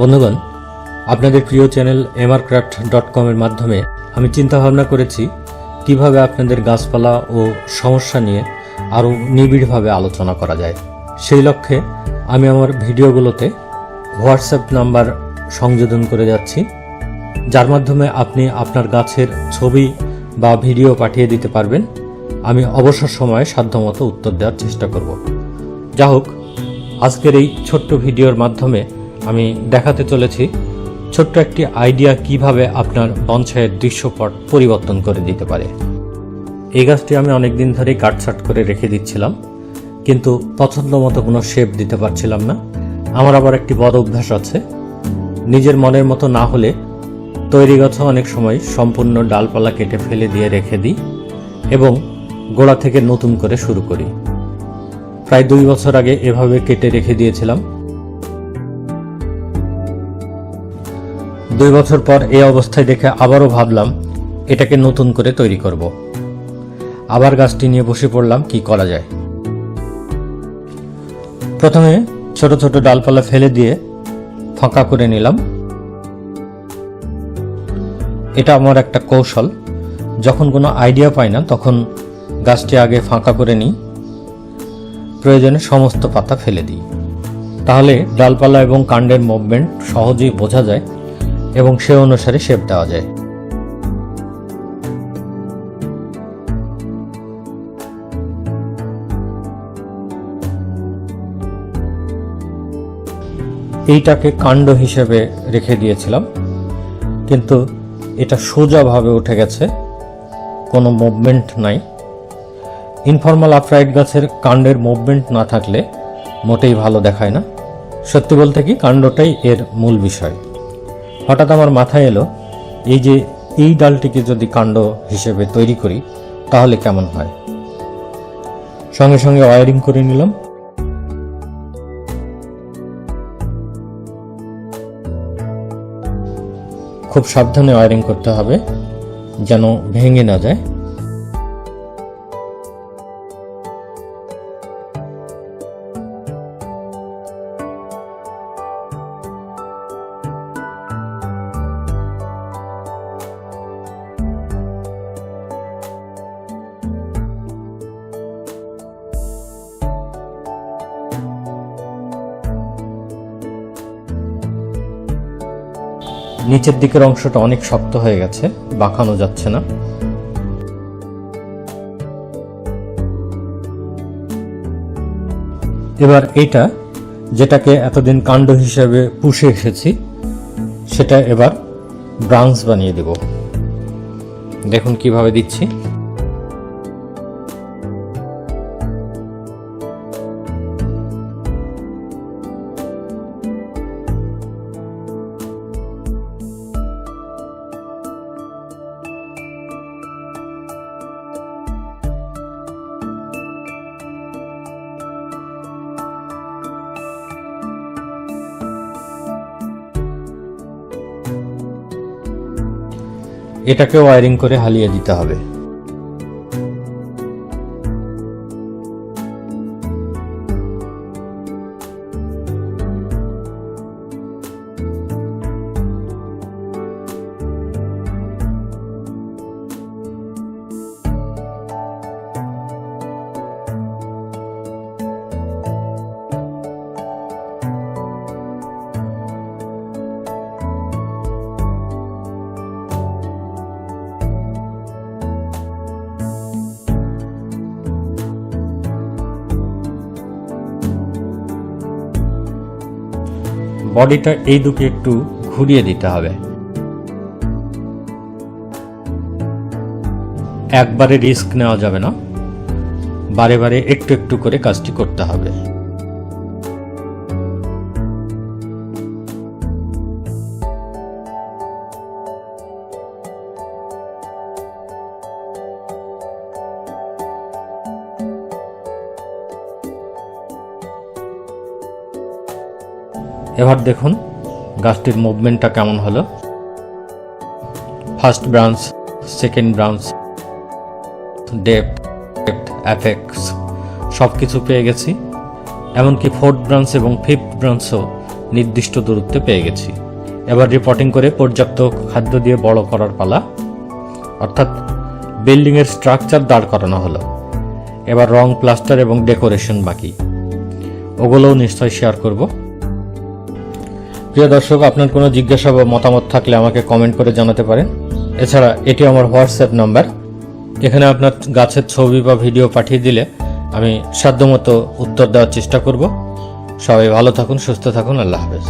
বন্ধুগণ, আপনাদের প্রিয় চ্যানেল এমআর ক্রাফট ডট কমের মাধ্যমে আমি চিন্তা ভাবনা করেছি কীভাবে আপনাদের গাছপালা ও সমস্যা নিয়ে আরও নিবিড়ভাবে আলোচনা করা যায়। সেই লক্ষ্যে আমি আমার ভিডিওগুলোতে হোয়াটসঅ্যাপ নাম্বার সংযোজন করে যাচ্ছি, যার মাধ্যমে আপনি আপনার গাছের ছবি বা ভিডিও পাঠিয়ে দিতে পারবেন। আমি অবসর সময়ে সাধ্যমতো উত্তর দেওয়ার চেষ্টা করব। যা হোক আজকের এই ছোট্ট ভিডিওর মাধ্যমে আমি দেখাতে চলেছি ছোট্ট একটি আইডিয়া কীভাবে আপনার বনসাইয়ের দৃশ্যপট পরিবর্তন করে দিতে পারে। এই গাছটি আমি অনেক দিন ধরেই কাটছাট করে রেখে দিচ্ছিলাম, কিন্তু পছন্দ মতো কোনো শেপ দিতে পারছিলাম না। আমার আবার একটি বদ অভ্যাস আছে। নিজের মনের মতো না হলে তৈরি গাছও অনেক সময় সম্পূর্ণ ডালপালা কেটে ফেলে দিয়ে রেখে দিই এবং গোড়া থেকে নতুন করে শুরু করি। প্রায় দুই বছর আগে এভাবে কেটে রেখে দিয়েছিলাম। দুই বছর পর এই অবস্থায় দেখে আবারও ভাবলাম, এটাকে নতুন করে তৈরি করব। আবার গাছটি নিয়ে বসে পড়লাম, কি করা যায়। প্রথমে ছোট ছোট ডালপালা ফেলে দিয়ে ফাঁকা করে নিলাম। এটা আমার একটা কৌশল। যখন কোনো আইডিয়া পাই না, তখন গাছটি আগে ফাঁকা করে নিই। প্রয়োজনে সমস্ত পাতা ফেলে দিই। তাহলে ডালপালা এবং কাণ্ডের মুভমেন্ট সহজেই বোঝা যায় এবং সে অনুসারে শেপ দেওয়া যায়। এইটাকে কাণ্ড হিসেবে রেখে দিয়েছিলাম, কিন্তু এটা সোজাভাবে উঠে গেছে, কোনো মুভমেন্ট নাই। ইনফর্মাল আফরাইট গাছের কাণ্ডের মুভমেন্ট না থাকলে মোটেই ভালো দেখায় না। সত্যি বলতে কি, কাণ্ডটাই এর মূল বিষয়। হঠাৎ আমার মাথায় এলো, এই যে, এই ডালটিকে যদি কাণ্ড হিসেবে তৈরি করি, তাহলে কেমন হয়? সঙ্গে সঙ্গে ওয়ারিং করে নিলাম। খুব সাবধানে ওয়ারিং করতে হবে, যেন ভেঙে না যায়। নিচের দিকের অংশটা অনেক শক্ত হয়ে গেছে, বাঁকানো যাচ্ছে না। এবার এটা, যেটাকে এতদিন কাণ্ড হিসেবে পুষে এসেছি, সেটা এবার ব্রাঞ্চ বানিয়ে দেব। দেখুন কীভাবে দিচ্ছি। এটাকে ওয়ারিং করে হালিয়ে দিতে হবে। বডিটা এই দিকে একটু ঘুরিয়ে দিতে হবে। একবারে রিস্ক নেওয়া যাবে না। বারে বারে একটু একটু করে কাজটি করতে হবে। এবার দেখুন, গাছটির মুভমেন্টটা কেমন হলো। First branch second branch depth affects সব কিছু পেয়ে গেছি। এমনকি ফোর্থ ব্রাঞ্চ এবং ফিফথ ব্রাঞ্চও নির্দিষ্ট দূরত্বে পেয়ে গেছি। এবার রিপোর্টিং করে পর্যাপ্ত খাদ্য দিয়ে বড় করার পালা। অর্থাৎ বিল্ডিংয়ের স্ট্রাকচার দাঁড় করানো হলো। এবার রং প্লাস্টার এবং ডেকোরেশন বাকি। ওগুলোও নিশ্চয়ই শেয়ার করব। প্রিয় দর্শক, আপনার কোনো জিজ্ঞাসা বা মতামত থাকলে আমাকে কমেন্ট করে জানাতে পারেন। এছাড়া এটি আমার হোয়াটসঅ্যাপ নাম্বার এখানে আপনার গাছের ছবি বা ভিডিও পাঠিয়ে দিলে আমি সাধ্যমতো উত্তর দেওয়ার চেষ্টা করব। সবাই ভালো থাকুন, সুস্থ থাকুন, আল্লাহ হাফেজ।